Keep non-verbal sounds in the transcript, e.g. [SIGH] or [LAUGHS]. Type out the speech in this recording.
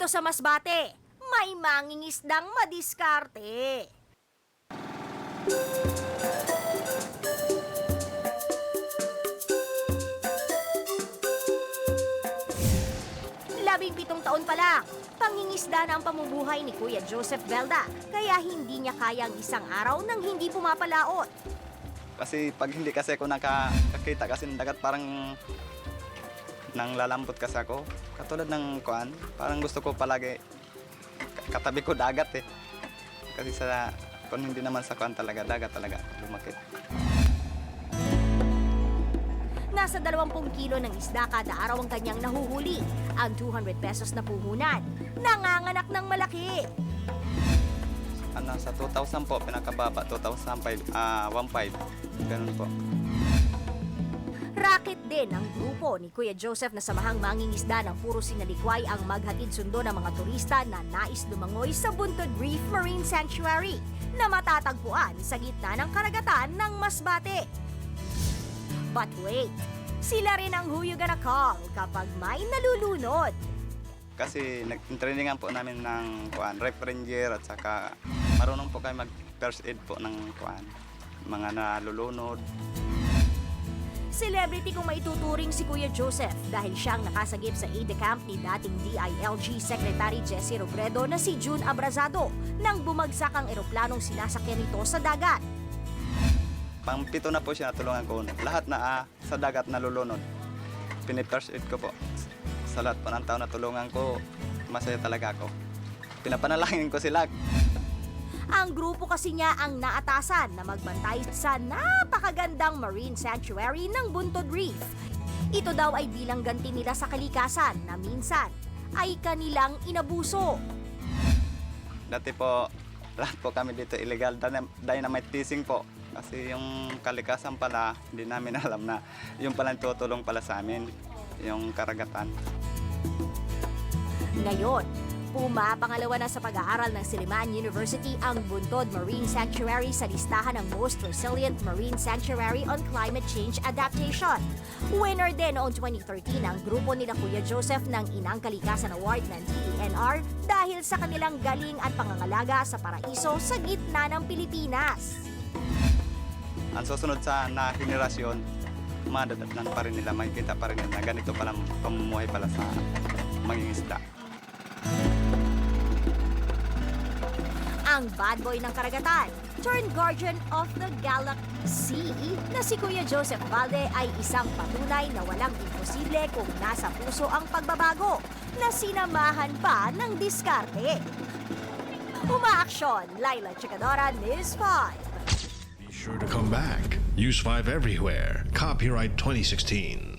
Dito sa Masbate, may mangingisdang madiskarte. Labing pitong taon pa lang, pangingisda na ang pamumuhay ni Kuya Joseph Belda, kaya hindi niya kayang isang araw nang hindi pumapalaot. Kasi pag hindi kasi ako nakakita kasi ng dagat parang nang lalambot kasi ako. Katulad ng kuan, parang gusto ko palagi ka- katabi ko dagat eh. Kasi sa kung hindi naman sa kuan talaga, dagat talaga lumakit. Nasa 20 kilo ng isda kada araw ang kanyang nahuhuli. Ang 200 pesos na puhunan, nanganganak ng malaki. Ano, sa 2,000 po, pinakababa, 2,005, ah, 1,500. Ganun po. Racket din ang grupo ni Kuya Joseph na samahang mangingisda ng puro sinalikway ang maghatid sundo ng mga turista na nais lumangoy sa Buntod Reef Marine Sanctuary na matatagpuan sa gitna ng karagatan ng Masbate. But wait, sila rin ang who you gonna call kapag may nalulunod. Kasi nag-trainingan po namin ng kuan, ref ranger at saka marunong po kayo mag first aid po ng kuan, mga nalulunod. Celebrity kung maituturing si Kuya Joseph dahil siyang nakasagip sa aide camp ni dating DILG Secretary Jesse Robredo na si June Abrazado nang bumagsak ang eroplanong sinasakyan nito sa dagat. Pang-pito na po siya natulungan ko. Lahat na ah, sa dagat nalulunod. Pinipirst aid ko po. Sa lahat po ng tao na tulungan ko, masaya talaga ako. Pinapanalangin ko sila. Ang grupo kasi niya ang naatasan na magbantay sa napakagandang marine sanctuary ng Buntod Reef. Ito daw ay bilang ganti nila sa kalikasan na minsan ay kanilang inabuso. Dati po, lahat po kami dito illegal. Dynam- Dynamite fishing po. Kasi yung kalikasan pala, hindi namin [LAUGHS] alam na yung pala tutulong pala sa amin, yung karagatan. Ngayon, pumapangalawa na sa pag-aaral ng Siliman University ang Buntod Marine Sanctuary sa listahan ng Most Resilient Marine Sanctuary on Climate Change Adaptation. Winner din noong 2013 ang grupo nila Kuya Joseph ng Inang Kalikasan Award ng DENR dahil sa kanilang galing at pangangalaga sa paraiso sa gitna ng Pilipinas. Ang susunod sa na henerasyon, madadatnan pa rin nila, makikita pa rin nila ganito pala pamumuhay pala sa mangingisda. Ang bad boy ng karagatan, turned guardian of the galaxy na si Kuya Joseph Valde ay isang patunay na walang imposible kung nasa puso ang pagbabago na sinamahan pa ng diskarte. Umaaksyon, Laila Chicadora, News 5. Be sure to come back. Use 5 everywhere. Copyright 2016.